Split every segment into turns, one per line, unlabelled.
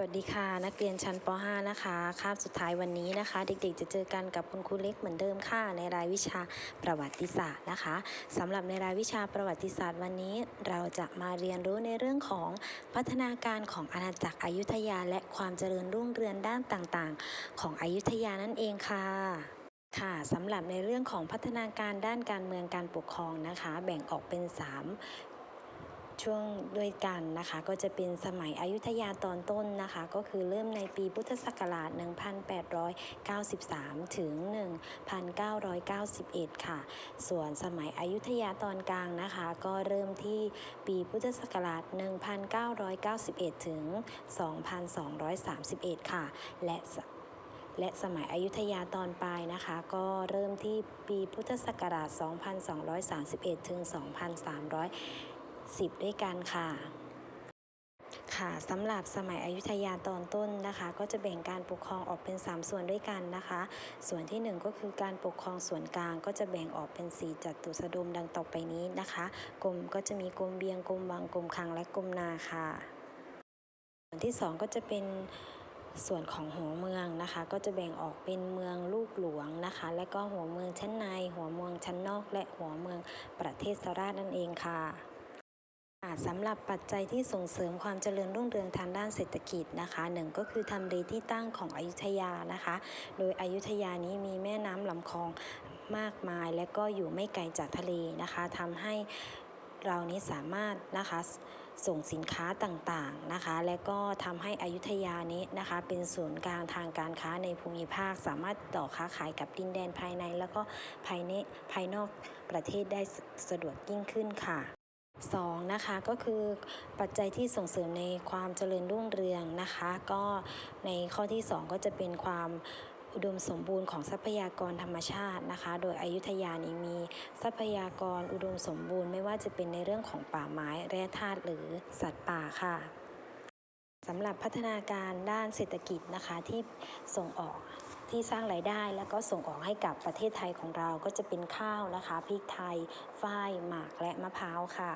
สวัสดีค่ะ นักเรียนชั้นป .5 นะคะคาบสุดท้ายวันนี้นะคะ เด็กๆ จะเจอกันกับคุณครูเล็กเหมือนเดิมค่ะ ในรายวิชาประวัติศาสตร์นะคะสำหรับในรายวิชาประวัติศาสตร์วันนี้ เราจะมาเรียนรู้ในเรื่องของพัฒนาการของอาณาจักรอยุธยา และความเจริญรุ่งเรืองด้านต่างๆ ของอยุธยานั่นเองค่ะค่ะสำหรับในเรื่องของพัฒนาการด้านการเมืองการปกครองนะคะ แบ่งออกเป็น 3 ช่วงด้วยกันนะคะ ก็จะเป็นสมัยอยุธยาตอนต้นนะคะ ก็คือเริ่มในปีพุทธศักราช 1893 ถึง 1991 ค่ะ ส่วนสมัยอยุธยาตอนกลางนะคะ ก็เริ่มที่ปีพุทธศักราช 1991 ถึง 2231 ค่ะ และและสมัยอยุธยาตอนปลายนะคะ ก็เริ่มที่ปีพุทธศักราช 2231 ถึง 10 ด้วยกันค่ะค่ะสำหรับสมัยอยุธยาตอนต้นนะคะ ก็จะแบ่งการปกครองออกเป็น 3 ส่วนด้วยกันนะคะ ส่วนที่ 1 ก็คือการปกครองส่วนกลางก็จะแบ่งออกเป็น 4 จัตุสดมดังต่อไปนี้นะคะกรมก็จะมีกรมเบียงกรมวังกรมคลังและกรมนาค่ะ ส่วนที่ 2 ก็จะเป็นส่วนของหัวเมืองนะคะ ก็จะแบ่งออกเป็นเมืองลูกหลวงนะคะ และก็หัวเมืองชั้นใน หัวเมืองชั้นนอก และหัวเมืองประเทศสราชนั่นเองค่ะ สำหรับปัจจัยที่ส่งเสริมความเจริญรุ่งเรืองทางด้านเศรษฐกิจนะคะหนึ่งก็คือทำเลที่ตั้งของอยุธยานะคะ โดยอยุธยานี้มีแม่น้ำลำคลองมากมาย และก็อยู่ไม่ไกลจากทะเลนะคะทำให้เรานี้สามารถนะคะส่งสินค้าต่างๆนะคะ และก็ทำให้อยุธยานี้นะคะ เป็นศูนย์กลางทางการค้าในภูมิภาค สามารถต่อค้าขายกับดินแดนภายใน แล้วก็ภายในภายนอกประเทศได้สะดวกยิ่งขึ้นค่ะ 2. นะคะก็คือปัจจัยที่ส่งเสริมในความเจริญรุ่งเรืองนะคะ ก็ในข้อที่ 2 ก็จะเป็นความอุดมสมบูรณ์ของทรัพยากรธรรมชาตินะคะ โดยอยุธยานี้มีทรัพยากรอุดมสมบูรณ์ไม่ว่าจะเป็นในเรื่องของป่าไม้แร่ธาตุหรือสัตว์ป่าค่ะสำหรับพัฒนาการด้านเศรษฐกิจนะคะที่ส่งออก ที่สร้างรายได้แล้วก็ส่งออกให้กับประเทศไทยของเราก็จะเป็นข้าวนะคะพริกไทยฝ้ายหมากและมะพร้าวค่ะ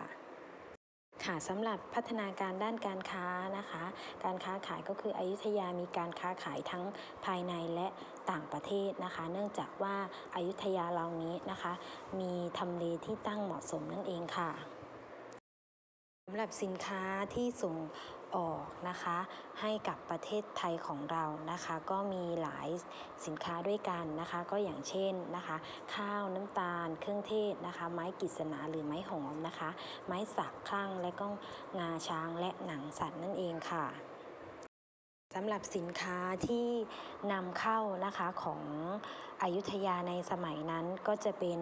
ค่ะสำหรับพัฒนาการด้านการค้านะคะ การค้าขายก็คืออยุธยามีการค้าขายทั้งภายในและต่างประเทศนะคะ เนื่องจากว่าอายุทยาเรานี้นะคะ มีทำเลที่ตั้งเหมาะสมนั่นเองค่ะำหรับสินค้าที่ส่งออกนะคะให้กับประเทศไทยของเรานะคะ ก็มีหลายสินค้าด้วยกันนะคะ ก็อย่างเช่นนะคะ ข้าวน้ำตาล เครื่องเทศนะคะ ไม้กฤษณาหรือไม้หอมนะคะ ไม้สักคลั่งและก็งาช้างและหนังสัตว์นั่นเองค่ะสำหรับสินค้าที่นำเข้านะคะของอยุธยาในสมัยนั้นก็จะเป็น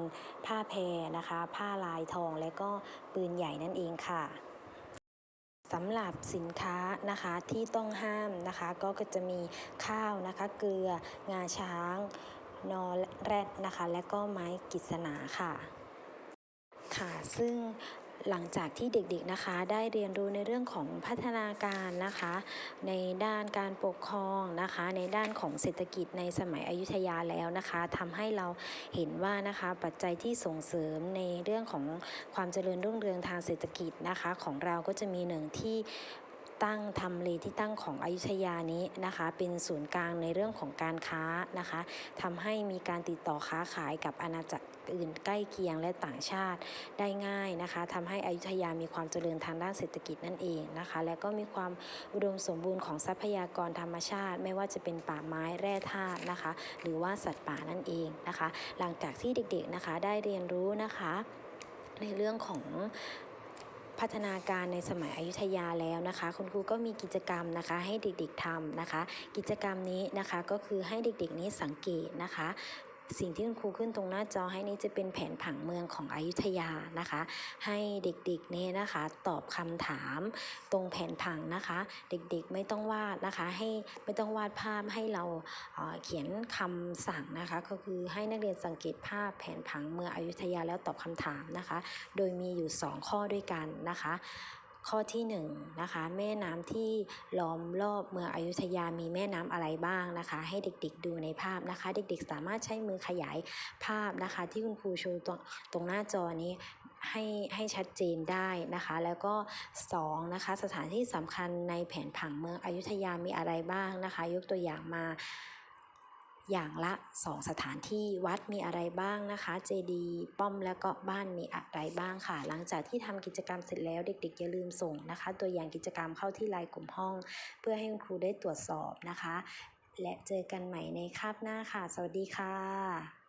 ผ้าแพรนะคะ ผ้าลายทองและก็ปืนใหญ่นั่นเองค่ะ สำหรับสินค้านะคะที่ต้องห้ามนะคะ ก็จะมีข้าวนะคะ เกลืองาช้าง นอแรดนะคะ และก็ไม้กฤษณาค่ะค่ะ ซึ่ง หลังจากที่เด็กๆนะคะ ได้เรียนรู้ในเรื่องของพัฒนาการนะคะ ในด้านการปกครองนะคะ ในด้านของเศรษฐกิจในสมัยอยุธยาแล้วนะคะทำให้เราเห็นว่านะคะปัจจัยที่ส่งเสริมในเรื่องของความเจริญรุ่งเรืองทางเศรษฐกิจนะคะ ของเราก็จะมีหนึ่งที่ตั้งทำเลที่ตั้งของอยุธยานี้นะคะ เป็นศูนย์กลางในเรื่องของการค้านะคะทำให้มีการติดต่อค้าขายกับอาณาจักร อื่นใกล้เคียงและต่างชาติได้ง่ายนะคะทำให้อยุธยามีความเจริญทางด้านเศรษฐกิจนั่นเองนะคะ และก็มีความอุดมสมบูรณ์ของทรัพยากรธรรมชาติ ไม่ว่าจะเป็นป่าไม้แร่ธาตุนะคะ หรือว่าสัตว์ป่านั่นเองนะคะ หลังจากที่เด็กๆนะคะได้เรียนรู้นะคะ ในเรื่องของพัฒนาการในสมัยอยุธยาแล้วนะคะ คุณครูก็มีกิจกรรมนะคะ ให้เด็กๆทำนะคะ กิจกรรมนี้นะคะก็คือให้เด็กๆนี้สังเกตนะคะ สิ่งที่คุณครูขึ้นตรงหน้าจอให้นี้จะเป็นแผนผังเมืองของอยุธยานะคะ ให้เด็กๆเนี่ยนะคะ ตอบคำถามตรงแผนผังนะคะ เด็กๆไม่ต้องวาดนะคะ ให้ไม่ต้องวาดภาพให้เราเขียนคำสั่งนะคะ ก็คือให้นักเรียนสังเกตภาพแผนผังเมืองอยุธยาแล้วตอบคำถามนะคะ โดยมีอยู่ 2 ข้อด้วยกันนะคะ ข้อที่1นงนะคะแม่น้ำที่ล้อมรอบเมืองอยุธยามีแม่น้ำอะไรบ้างนะคะ ให้เด็กๆดูในภาพนะคะ เด็กๆ สามารถใช้มือขยายภาพนะคะ ที่คุณครูโชว์ตรงตรงหน้าจอนี้ให้ให้ชัดเจนได้นะคะ แล้วก็2นะคะสถานที่สำคัญในแผนผังเมืองอยุธยามีอะไรบ้างนะคะ ยกตัวอย่างมา อย่างละ 2 สถานที่วัดมีอะไรบ้างนะคะเจดีป้อมแล้วก็บ้านมีอะไรบ้างค่ะ หลังจากที่ทำกิจกรรมเสร็จแล้วเด็กๆอย่าลืมส่งนะคะ ตัวอย่างกิจกรรมเข้าที่ไลน์กลุ่มห้อง เพื่อให้คุณครูได้ตรวจสอบนะคะ และเจอกันใหม่ในคาบหน้าค่ะ สวัสดีค่ะ